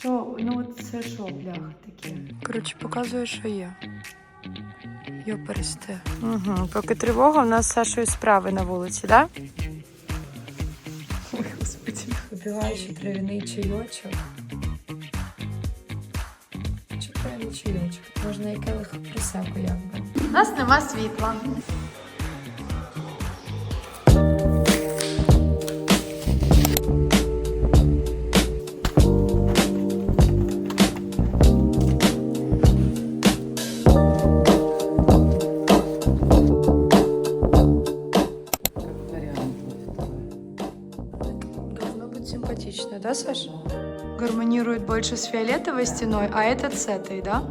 Що, ну от це що, бляха таке? Коротше, показую, що є. Йо пересте. Угу. Поки тривога, у нас з Сашою справи на вулиці, так? Да? Ой, господи. Випиваючи трав'яний чайочок. Чи чайочок? Можна і келих присяку якби. У нас нема світла. Саша? Гармонирует больше с фиолетовой стеной, а этот с этой, да?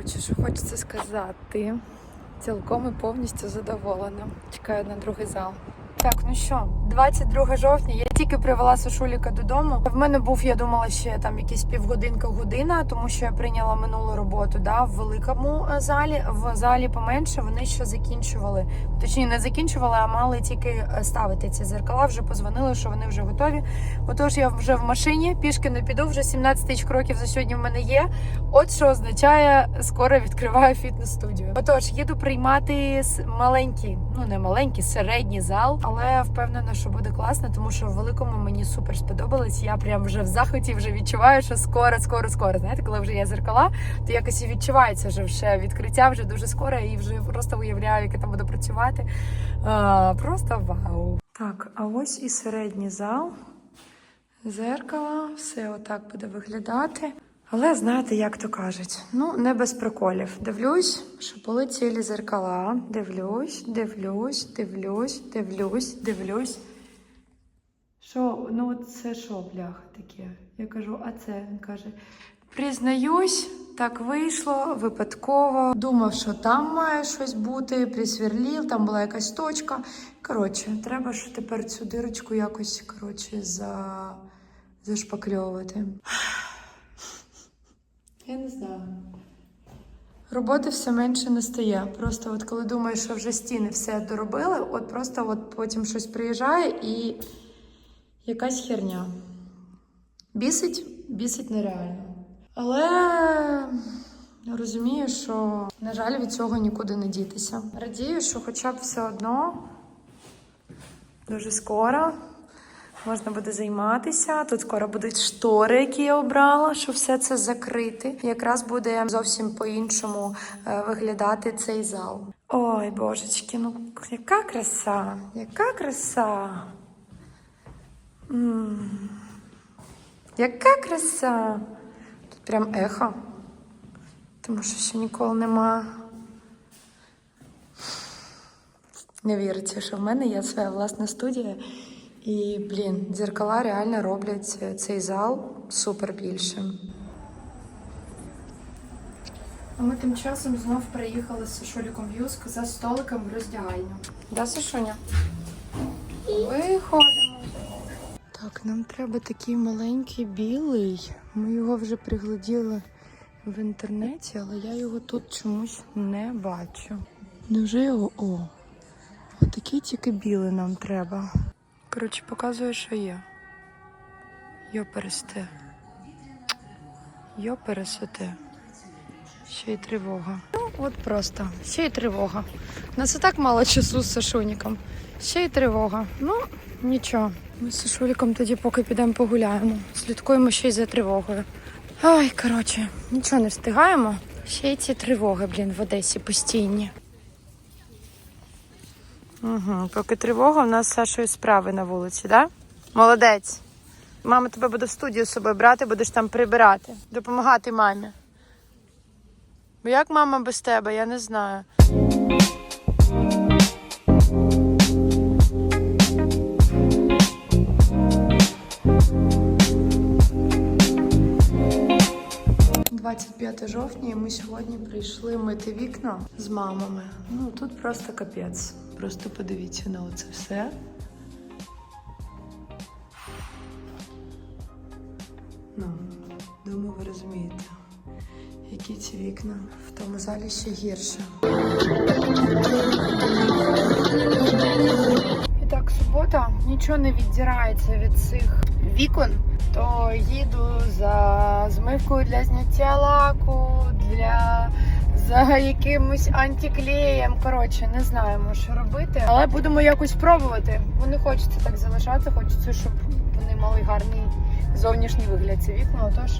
Коротше, що хочеться сказати. Цілком і повністю задоволена. Чекаю на другий зал. Так, ну що, 22 жовтня. Я тільки привела Сашуліка додому. В мене був, я думала, ще там якісь півгодинка година, тому що я прийняла минулу роботу да, в великому е, залі. В залі поменше вони ще закінчували. Точніше, не закінчували, а мали тільки е, ставити ці зеркала. Вже позвонили, що вони вже готові. Отож, я вже в машині, пішки не піду. Вже 17 тисяч кроків за сьогодні в мене є. От що означає, скоро відкриваю фітнес-студію. Отож, їду приймати маленький, ну не маленький, середній зал, але впевнена, що буде класно, тому що в великому мені супер сподобалось. Я прям вже в захваті вже відчуваю, що скоро, скоро, скоро. Знаєте, коли вже є зеркала, то якось і відчувається вже вже відкриття вже дуже скоро, і вже просто уявляю, як я там буду працювати. А, просто вау. Так, а ось і середній зал. Зеркало, все отак буде виглядати. Але знаєте, як то кажуть, ну не без приколів. Дивлюсь, що цілі зеркала. Дивлюсь, дивлюсь, дивлюсь, дивлюсь, дивлюсь. Що, ну от це що, бляха таке? Я кажу, а це? Він каже, Признаюсь, так вийшло випадково. Думав, що там має щось бути, присверлів, там була якась точка. Коротше, треба ж тепер цю дирочку якось коротше, за... зашпакльовувати. Я не знаю. Роботи все менше не стає. Просто от коли думаєш, що вже стіни все доробили, от просто от потім щось приїжджає і якась херня. Бісить, бісить нереально. Але розумію, що, на жаль, від цього нікуди не дітися. Радію, що хоча б все одно дуже скоро можна буде займатися. Тут скоро будуть штори, які я обрала, щоб все це закрити. Якраз буде зовсім по-іншому е, виглядати цей зал. Ой, божечки, ну яка краса, яка краса. Яка краса! Тут прям ехо. Тому що ще ніколи нема. Не віриться, що в мене є своя власна студія. І, блін, дзеркала реально роблять цей зал супер більшим. А ми тим часом знов приїхали з Сашоліком Юск за столиком в роздягальню. Да, Сашуня? Виходимо. Так, нам треба такий маленький білий. Ми його вже пригляділи в інтернеті, але я його тут чомусь не бачу. Невже його? О, отакий тільки білий нам треба. Коротше, показую, що є. Йо пересте. Ще й тривога. Ну, от просто. Ще й тривога. У нас і так мало часу з Сашуніком. Ще й тривога. Ну, нічого. Ми з Сашуліком тоді поки підемо погуляємо. Слідкуємо ще й за тривогою. Ай, коротше, нічого не встигаємо. Ще й ці тривоги, блін, в Одесі постійні. Угу, поки тривога, у нас з Сашою справи на вулиці. Да? Молодець. Мама тебе буде в студію з собою брати, будеш там прибирати, допомагати мамі. Бо як мама без тебе, я не знаю. Двадцять п'яте жовтня і ми сьогодні прийшли мити вікна з мамами. Ну тут просто капець. Просто подивіться на це все. Ну, думаю, ви розумієте які ці вікна. В тому залі ще гірше. І так, субота, нічого не віддирається від цих вікон. То їду за змивкою для зняття лаку, для за якимось антиклеєм. Коротше, не знаємо, що робити. Але будемо якось пробувати. Бо не хочеться так залишатися, хочеться, щоб вони мали гарний зовнішній вигляд. Ці вікна. Отож,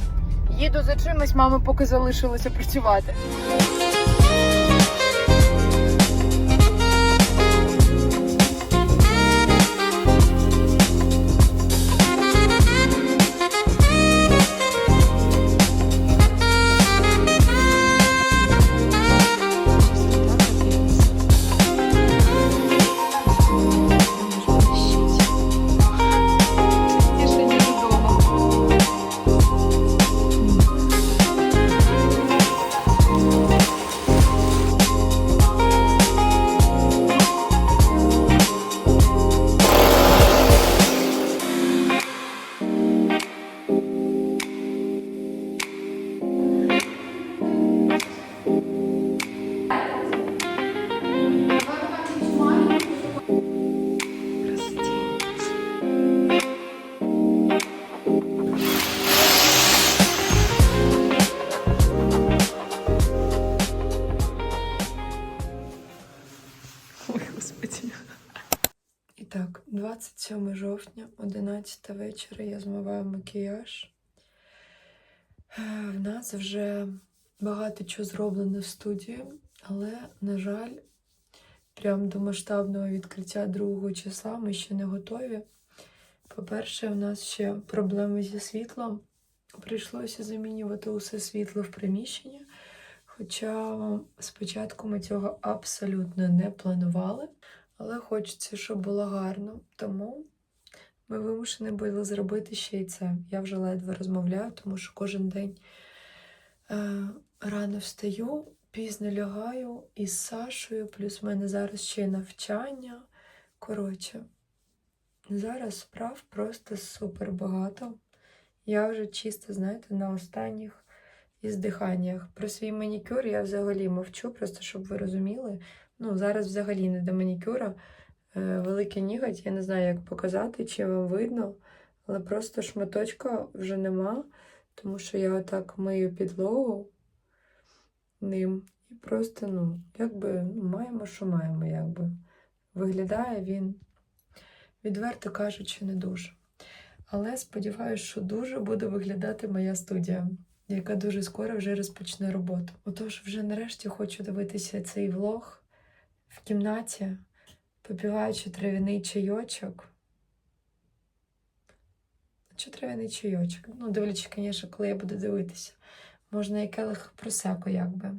їду за чимось, мами поки залишилося працювати. 27 жовтня, 11 вечора я змиваю макіяж. Е, В нас вже багато чого зроблено в студії, але, на жаль, прям до масштабного відкриття другого числа ми ще не готові. По-перше, у нас ще проблеми зі світлом. Прийшлося замінювати усе світло в приміщенні. Хоча спочатку ми цього абсолютно не планували, але хочеться, щоб було гарно. Тому ми вимушені були зробити ще й це. Я вже ледве розмовляю, тому що кожен день е, рано встаю, пізно лягаю із Сашою, плюс в мене зараз ще й навчання. Коротше, зараз справ просто супер багато. Я вже чисто, знаєте, на останніх і здиханнях. Про свій манікюр я взагалі мовчу, просто щоб ви розуміли. Ну, зараз взагалі не до манікюра. Е, великий ніготь, я не знаю, як показати, чи вам видно, але просто шматочка вже нема, тому що я отак мию підлогу ним. І просто, ну, якби ну, маємо, що маємо, якби. Виглядає він, відверто кажучи, не дуже. Але сподіваюся, що дуже буде виглядати моя студія яка дуже скоро вже розпочне роботу. Отож, вже нарешті хочу дивитися цей влог в кімнаті, попіваючи трав'яний чайочок. Чи трав'яний чайочок? Ну, дивлячись, звісно, коли я буду дивитися. Можна і келих просеку, якби.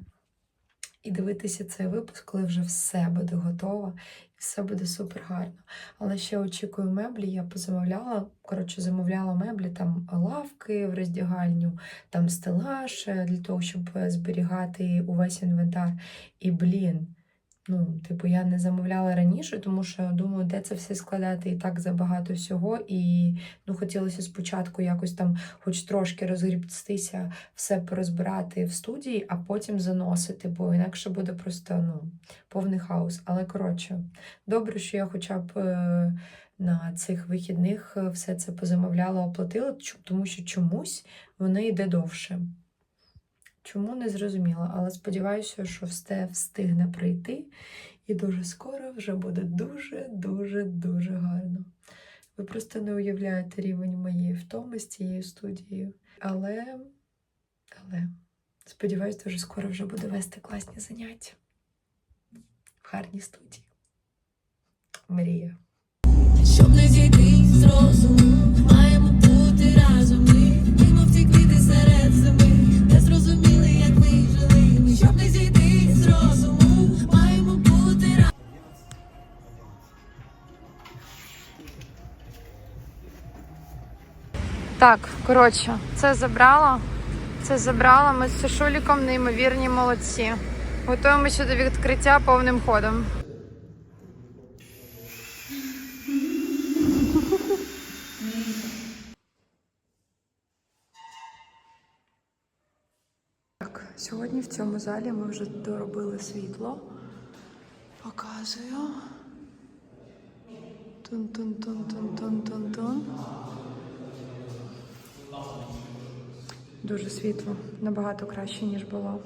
І дивитися цей випуск, коли вже все буде готово і все буде супер гарно. Але ще очікую меблі. Я позамовляла, коротше, замовляла меблі, там лавки в роздягальню, там стелаж е, для того, щоб зберігати увесь інвентар. І блін. Ну, типу, я не замовляла раніше, тому що думаю, де це все складати і так забагато всього. І ну, хотілося спочатку якось там, хоч трошки розгрібстися, все порозбирати в студії, а потім заносити, бо інакше буде просто ну, повний хаос. Але коротше, добре, що я хоча б е, на цих вихідних е, все це позамовляла, оплатила, тому що чомусь воно йде довше. Чому не зрозуміла, але сподіваюся, що все встигне прийти, і дуже скоро вже буде дуже, дуже, гарно. Ви просто не уявляєте рівень моєї втоми з цією студією. Але, але сподіваюся, дуже скоро вже буду вести класні заняття в гарній студії. Мрія. Щоб не зійти з розуму, маємо бути разом. Щоб не зійти з розуму, маємо бути. Так, коротше, це забрала. Це забрала. Ми з Сашуліком неймовірні молодці. Готуємося до відкриття повним ходом. Сьогодні в цьому залі ми вже доробили світло. Показую. Тун-тун-тун-тун-тун-тун-тун. Дуже світло, набагато краще, ніж було.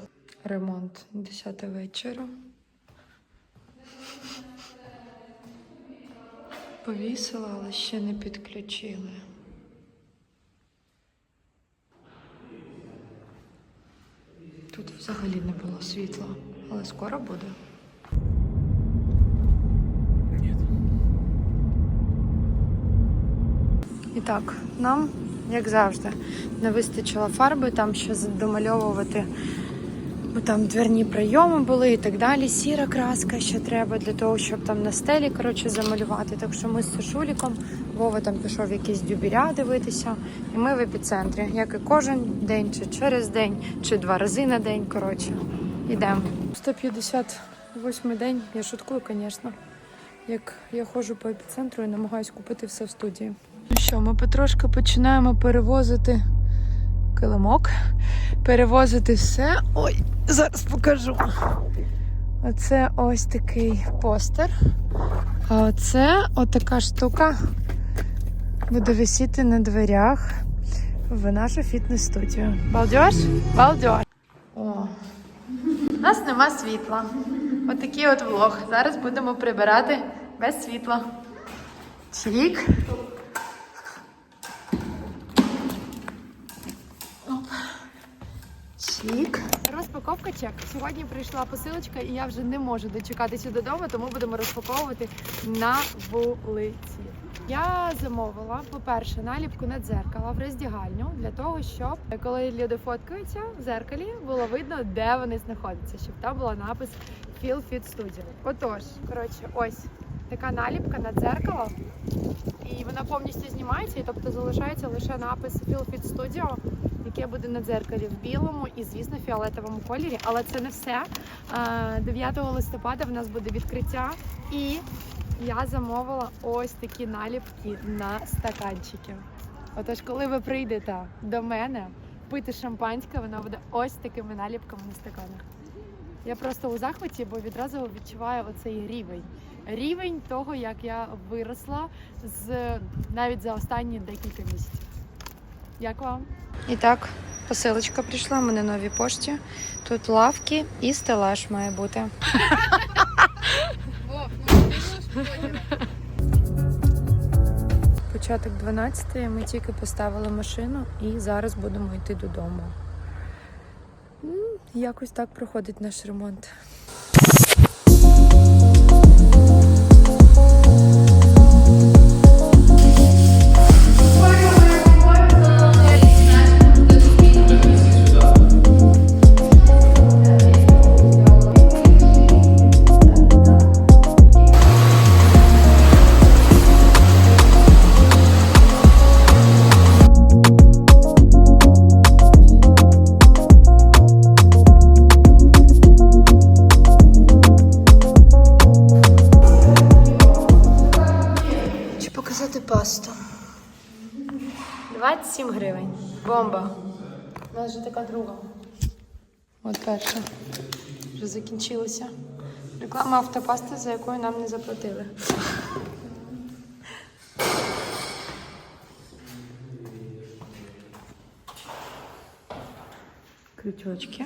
Ремонт 10 вечора. Повісила, але ще не підключили. Тут взагалі не було світла, але скоро буде. І так, нам, як завжди, не вистачило фарби, там ще домальовувати. Бо там дверні прийоми були і так далі. Сіра краска ще треба для того, щоб там на стелі коротше, замалювати. Так що ми з Сашуліком, Вова там пішов якісь дюбіля дивитися, і ми в епіцентрі, як і кожен день, чи через день, чи два рази на день. Коротше, йдемо. 158 день, я шуткую, звісно. Як я ходжу по епіцентру і намагаюсь купити все в студії. Ну що, ми потрошки починаємо перевозити килимок, перевозити все. Ой, зараз покажу. Оце ось такий постер. А оце отака штука буде висіти на дверях в нашу фітнес-студію. Балдеж? Балдеж. О, у нас нема світла. Отакий от влог. Зараз будемо прибирати без світла. Чик. Чик. Розпаковка чек. Сьогодні прийшла посилочка, і я вже не можу дочекатися додому, тому будемо розпаковувати на вулиці. Я замовила, по-перше, наліпку на дзеркало в роздягальню для того, щоб коли люди фоткаються в зеркалі, було видно, де вони знаходяться, щоб там була напис Feel Fit Studio. Отож, коротше, ось така наліпка на дзеркало, і вона повністю знімається, і тобто залишається лише напис Feel Fit Studio, яке буде на дзеркалі в білому і, звісно, фіолетовому кольорі. Але це не все. Е, 9 листопада в нас буде відкриття, і я замовила ось такі наліпки на стаканчики. Отож, коли ви прийдете до мене пити шампанське, воно буде ось такими наліпками на стаканах. Я просто у захваті, бо відразу відчуваю оцей рівень. Рівень того, як я виросла з навіть за останні декілька місяців. Як вам? І так, посилочка прийшла, мене новій пошті. Тут лавки і стелаж має бути. Початок 12 ми тільки поставили машину і зараз будемо йти додому. Якось так проходить наш ремонт. Пасту? 27 гривень. Бомба. У нас же така друга. От перша. Вже закінчилася. Реклама автопасти, за якою нам не заплатили. Крючочки.